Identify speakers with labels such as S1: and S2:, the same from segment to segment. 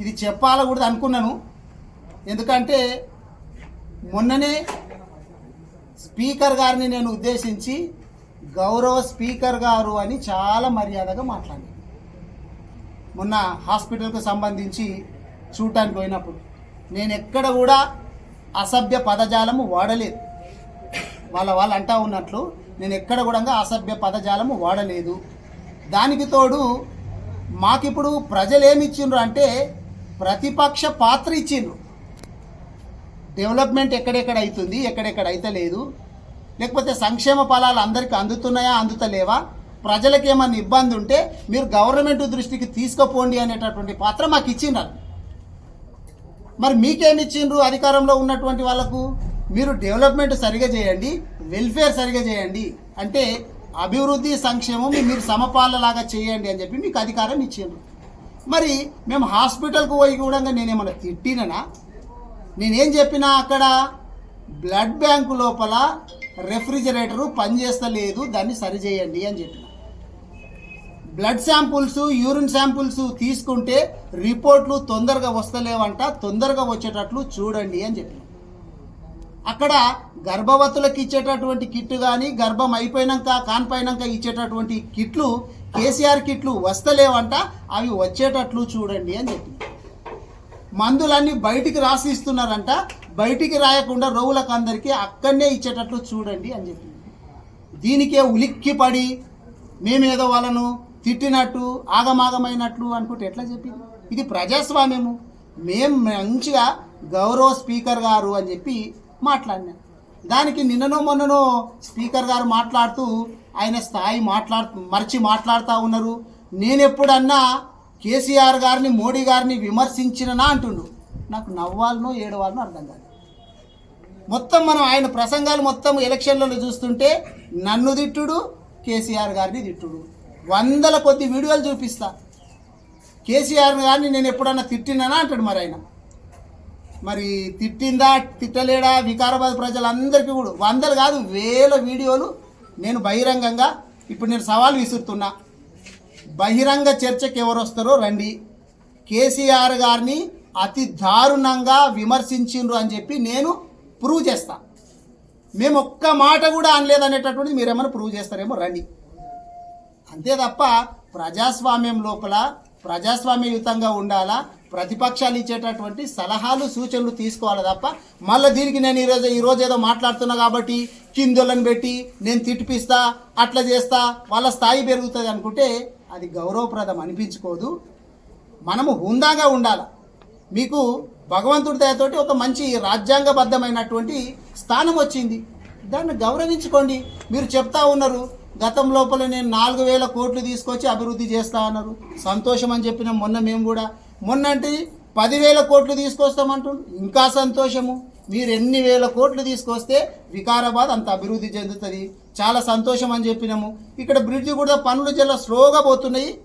S1: ఇది చెప్పాలకూడదు అనుకున్నాను. ఎందుకంటే మొన్ననే స్పీకర్ గారిని నేను ఉద్దేశించి గౌరవ స్పీకర్ గారు అని చాలా మర్యాదగా మాట్లాడాను. మొన్న హాస్పిటల్కి సంబంధించి చూడటానికి పోయినప్పుడు నేను ఎక్కడ కూడా అసభ్య పదజాలము వాడలేదు. వాళ్ళ వాళ్ళు అంటా ఉన్నట్లు నేను ఎక్కడ కూడా అసభ్య పదజాలము వాడలేదు. దానికి తోడు మాకిప్పుడు ప్రజలు ఏమి ఇచ్చిండ్రు అంటే ప్రతిపక్ష పాత్ర ఇచ్చిండ్రు. డెవలప్మెంట్ ఎక్కడెక్కడ అవుతుంది ఎక్కడెక్కడ అయితలేదు లేకపోతే సంక్షేమ ఫలాలు అందరికీ అందుతున్నాయా అందుతలేవా? ప్రజలకు ఏమన్నా ఇబ్బంది ఉంటే మీరు గవర్నమెంట్ దృష్టికి తీసుకుపోండి అనేటటువంటి పాత్ర మాకు ఇచ్చిండ్రు మరి మీకేమి ఇచ్చిండ్రు అధికారంలో ఉన్నటువంటి వాళ్ళకు? మీరు డెవలప్మెంట్ సరిగా చేయండి వెల్ఫేర్ సరిగా చేయండి. అంటే అభివృద్ధి సంక్షేమం మీరు సమపాలలాగా చేయండి అని చెప్పి మీకు అధికారం ఇచ్చిండ్రు మరి మేము హాస్పిటల్కు పోయి కూడా నేనేమన్నా తిట్టిననా? నేనేం చెప్పినా అక్కడ బ్లడ్ బ్యాంకు లోపల రెఫ్రిజిరేటరు పనిచేస్తలేదు దాన్ని సరిచేయండి అని చెప్పిన. బ్లడ్ శాంపుల్స్ యూరిన్ శాంపుల్స్ తీసుకుంటే రిపోర్ట్లు తొందరగా వస్తలేవంట తొందరగా వచ్చేటట్లు చూడండి అని చెప్పిన. అక్కడ గర్భవతులకు ఇచ్చేటటువంటి కిట్ కానీ గర్భం అయిపోయినాక కాన్పోయినాక ఇచ్చేటటువంటి కిట్లు కేసీఆర్ కిట్లు వస్తలేవంట అవి వచ్చేటట్లు చూడండి అని చెప్పి. మందులన్నీ బయటికి రాసి ఇస్తున్నారంట బయటికి రాయకుండా రోగులకు అందరికీ అక్కడనే ఇచ్చేటట్లు చూడండి అని చెప్పి. దీనికే ఉలిక్కి పడి మేమేదో వాళ్ళను తిట్టినట్టు ఆగమాగమైనట్లు అనుకుంటే ఎట్లా చెప్పింది? ఇది ప్రజాస్వామ్యము. మేం మంచిగా గౌరవ స్పీకర్ గారు అని చెప్పి మాట్లాడినాను. దానికి నిన్ననో మొన్ననో స్పీకర్ గారు మాట్లాడుతూ ఆయన స్థాయి మాట్లాడుతూ మర్చి మాట్లాడుతూ ఉన్నారు. నేను ఎప్పుడన్నా కేసీఆర్ గారిని మోడీ గారిని విమర్శించిననా అంటుండు. నాకు నవ్వాలనో ఏడవాలనో అర్థం కాదు. మొత్తం మనం ఆయన ప్రసంగాలు మొత్తం ఎలక్షన్లలో చూస్తుంటే నన్ను తిట్టుడు కేసీఆర్ గారిని తిట్టుడు. వందల కొద్ది వీడియోలు చూపిస్తా. కేసీఆర్ గారిని నేను ఎప్పుడన్నా తిట్టినానా అంటాడు మరి ఆయన. మరి తిట్టిందా తిట్టలేడా వికారాబాద్ ప్రజలందరికీ కూడా. వందలు కాదు వేల వీడియోలు నేను బహిరంగంగా ఇప్పుడు నేను సవాల్ విసురుతున్నా. బహిరంగ చర్చకి ఎవరు వస్తారో రండి. కేసీఆర్ గారిని అతి దారుణంగా విమర్శించిండ్రు అని చెప్పి నేను ప్రూవ్ చేస్తా. మేము ఒక్క మాట కూడా అనలేదనేటటువంటిది మీరేమైనా ప్రూవ్ చేస్తారేమో రండి. అంతే తప్ప ప్రజాస్వామ్యం లోపల ప్రజాస్వామ్యయుతంగా ఉండాలా? ప్రతిపక్షాలు ఇచ్చేటటువంటి సలహాలు సూచనలు తీసుకోవాలి తప్ప మళ్ళీ దీనికి నేను ఈరోజు ఈరోజు ఏదో మాట్లాడుతున్నా కాబట్టి కిందులను పెట్టి నేను తిట్టిపిస్తా అట్లా చేస్తా వాళ్ళ స్థాయి పెరుగుతుంది అనుకుంటే అది గౌరవప్రదం అనిపించుకోదు. మనము హుందాగా ఉండాలి? మీకు భగవంతుడి దయతోటి ఒక మంచి రాజ్యాంగబద్ధమైనటువంటి స్థానం వచ్చింది. దాన్ని గౌరవించుకోండి. మీరు చెప్తా ఉన్నారు గతం లోపల నేను నాలుగు వేల కోట్లు తీసుకొచ్చి అభివృద్ధి చేస్తా అన్నారు. సంతోషం అని చెప్పిన మొన్న మేము కూడా. మొన్నంటి పదివేల కోట్లు తీసుకొస్తామంటుండ్రు ఇంకా సంతోషము. మీరు ఎన్ని వేల కోట్లు తీసుకొస్తే వికారాబాద్ అంత అభివృద్ధి చెందుతుంది. చాలా సంతోషం అని చెప్పినాము. ఇక్కడ బ్రిడ్జ్ కూడా పనులు చాలా స్లోగా పోతున్నాయి.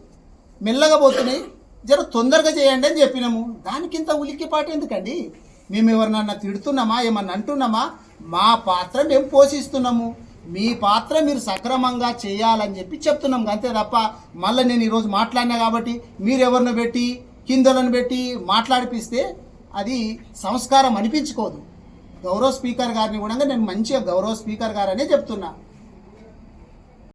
S1: మెల్లగా పోతున్నాయి. జర తొందరగా చేయండి అని చెప్పినాము. దానికింత ఉలిక్కిపాటు ఎందుకండి? మేము ఎవరినన్నా తిడుతున్నామా? ఏమన్నా అంటున్నామా? మా పాత్ర మేము పోషిస్తున్నాము. మీ పాత్ర మీరు సక్రమంగా చేయాలని చెప్పి చెప్తున్నాం. అంతే తప్ప మళ్ళీ నేను ఈరోజు మాట్లాడినా కాబట్టి మీరెవరిని పెట్టి కిందలను పెట్టి మాట్లాడిపిస్తే అది సంస్కారం అనిపించుకోదు. గౌరవ స్పీకర్ గారిని కూడా నేను మంచిగా గౌరవ స్పీకర్ గారనే చెప్తున్నా.